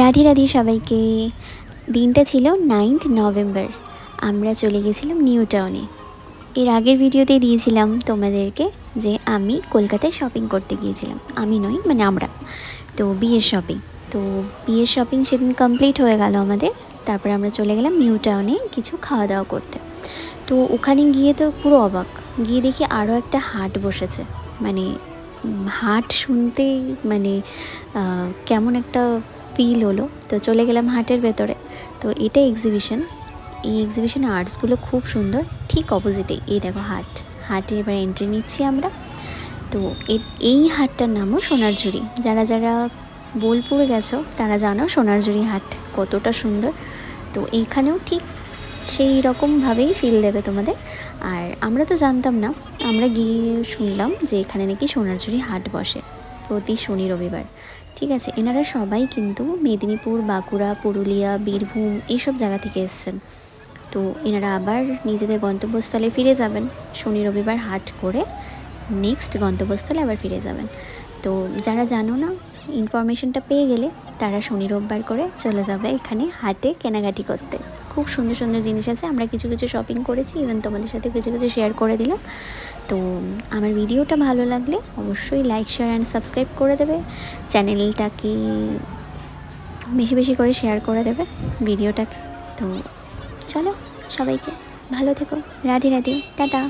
রাধে রাধে সবাইকে। দিনটা ছিল নাইন্থ নভেম্বর আমরা চলে গেছিলাম নিউ টাউনে এর আগের ভিডিওতে দিয়েছিলাম তোমাদেরকে যে আমি কলকাতায় শপিং করতে গিয়েছিলাম। আমি নই মানে আমরা। তো বিয়ের শপিং তো বিয়ের শপিং সেদিন কমপ্লিট হয়ে গেল আমাদের। তারপরে আমরা চলে গেলাম নিউ টাউনে কিছু খাওয়া দাওয়া করতে। তো ওখানে গিয়ে তো পুরো অবাক। গিয়ে দেখি আরও একটা হাট বসেছে। মানে হাট শুনতেই মানে কেমন একটা ফিল হলো। তো চলে গেলাম হাটের ভেতরে। তো এটা এক্সিবিশন এই এক্সিবিশনে আর্টসগুলো খুব সুন্দর, ঠিক অপোজিটে এই দেখো হাট। হাটে এবার এন্ট্রি নিচ্ছি আমরা। তো এই হাটটার নামও সোনারঝুরি। যারা যারা বোলপুরে গেছো, তারা জানো সোনারঝুরি হাট কতটা সুন্দর। তো এইখানেও ঠিক সেই রকমভাবেই ফিল দেবে তোমাদের। আর আমরা তো জানতাম না, আমরা গিয়ে শুনলাম যে এখানে নাকি সোনারঝুরি হাট বসে। প্রতি শনি রবিবার। ঠিক আছে, এনারা সবাই কিন্তু মেদিনীপুর, বাঁকুড়া, পুরুলিয়া, বীরভূম এইসব জায়গা থেকে এসছেন। তো এনারা আবার নিজেদের গন্তব্যস্থলে ফিরে যাবেন। শনি রবিবার হাট করে নেক্সট গন্তব্যস্থলে আবার ফিরে যাবেন। তো যারা জানো না ইনফরমেশনটা পেয়ে গেলে তারা শনি রোববার করে চলে যাবে এখানে হাটে কেনাকাটি করতে। খুব সুন্দর সুন্দর জিনিস আছে। আমরা কিছু কিছু শপিং করেছি। ইভেন তোমাদের সাথে কিছু কিছু শেয়ার করে দিলাম। তো আমার ভিডিওটা ভালো লাগলে অবশ্যই লাইক শেয়ার অ্যান্ড সাবস্ক্রাইব করে দেবে। চ্যানেলটাকে বেশি বেশি করে শেয়ার করে দেবে ভিডিওটাকে। তো চলো সবাইকে ভালো থেকো। রাধে রাধে, টাটা।